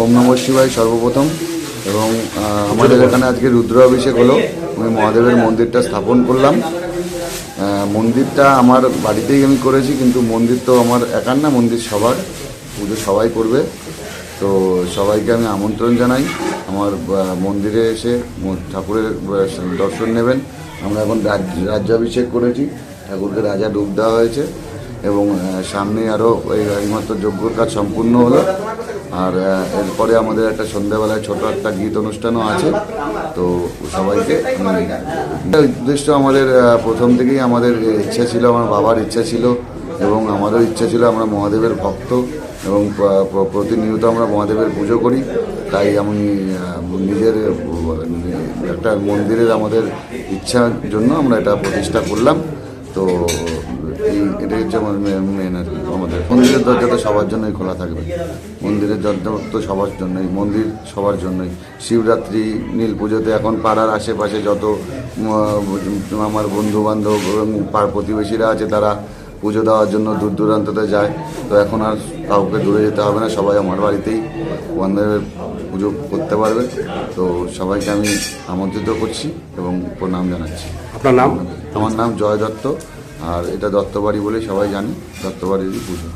ওম নম শিবায় সর্বপ্রথম এবং আমাদের এখানে আজকে রুদ্র অভিষেক হলো। আমি মহাদেবের মন্দিরটা স্থাপন করলাম। মন্দিরটা আমার বাড়িতেই আমি করেছি কিন্তু মন্দির তো আমার একার না মন্দির সবার। পুজো সবাই করবে। তো সবাইকে আমি আমন্ত্রণ জানাই। আমার মন্দিরে এসে ঠাকুরের দর্শন নেবেন। আমরা এখন রাজ- রাজ্যাভিষেক করেছি। ঠাকুরকে রাজা ডুব দেওয়া হয়েছে এবং সামনে আরও এই এইমাত্র যজ্ঞর কাজ সম্পূর্ণ হলো। আর এরপরে আমাদের একটা সন্ধ্যাবেলায় ছোট একটা গীত অনুষ্ঠানও আছে, তো সবাইকে উদ্দেশ্য আমাদের প্রথম থেকেই আমাদের ইচ্ছা ছিল, আমার বাবার ইচ্ছা ছিল, এবং আমারও ইচ্ছা ছিল আমরা মহাদেবের ভক্ত, এবং প্র- প্র- প্রতিনিয়ত আমরা মহাদেবের পুজো করি, তাই আমি নিজের একটা মন্দিরের আমাদের ইচ্ছার জন্য আমরা এটা প্রতিষ্ঠা করলাম, তো আমার মেন আর কি আমাদের। মন্দিরের দরজা তো সবার জন্যই খোলা থাকবে। মন্দিরের দরজা তো সবার জন্যই মন্দির সবার জন্যই। শিবরাত্রি নীল পুজোতে এখন পাড়ার আশেপাশে যত আমার বন্ধু বান্ধব এবং পাড় প্রতিবেশীরা আছে তারা পুজো দেওয়ার জন্য দূর দূরান্ততে যায়। তো এখন আর কাউকে দূরে যেতে হবে না সবাই আমার বাড়িতেই মন্দিরের পুজো করতে পারবে। তো সবাইকে আমি আমন্ত্রিত করছি এবং প্রণাম জানাচ্ছি। আপনার নাম? আমার নাম জয় দত্ত। আর এটা দত্তবাড়ি বলে সবাই জানি দত্তবাড়িরই পুজো।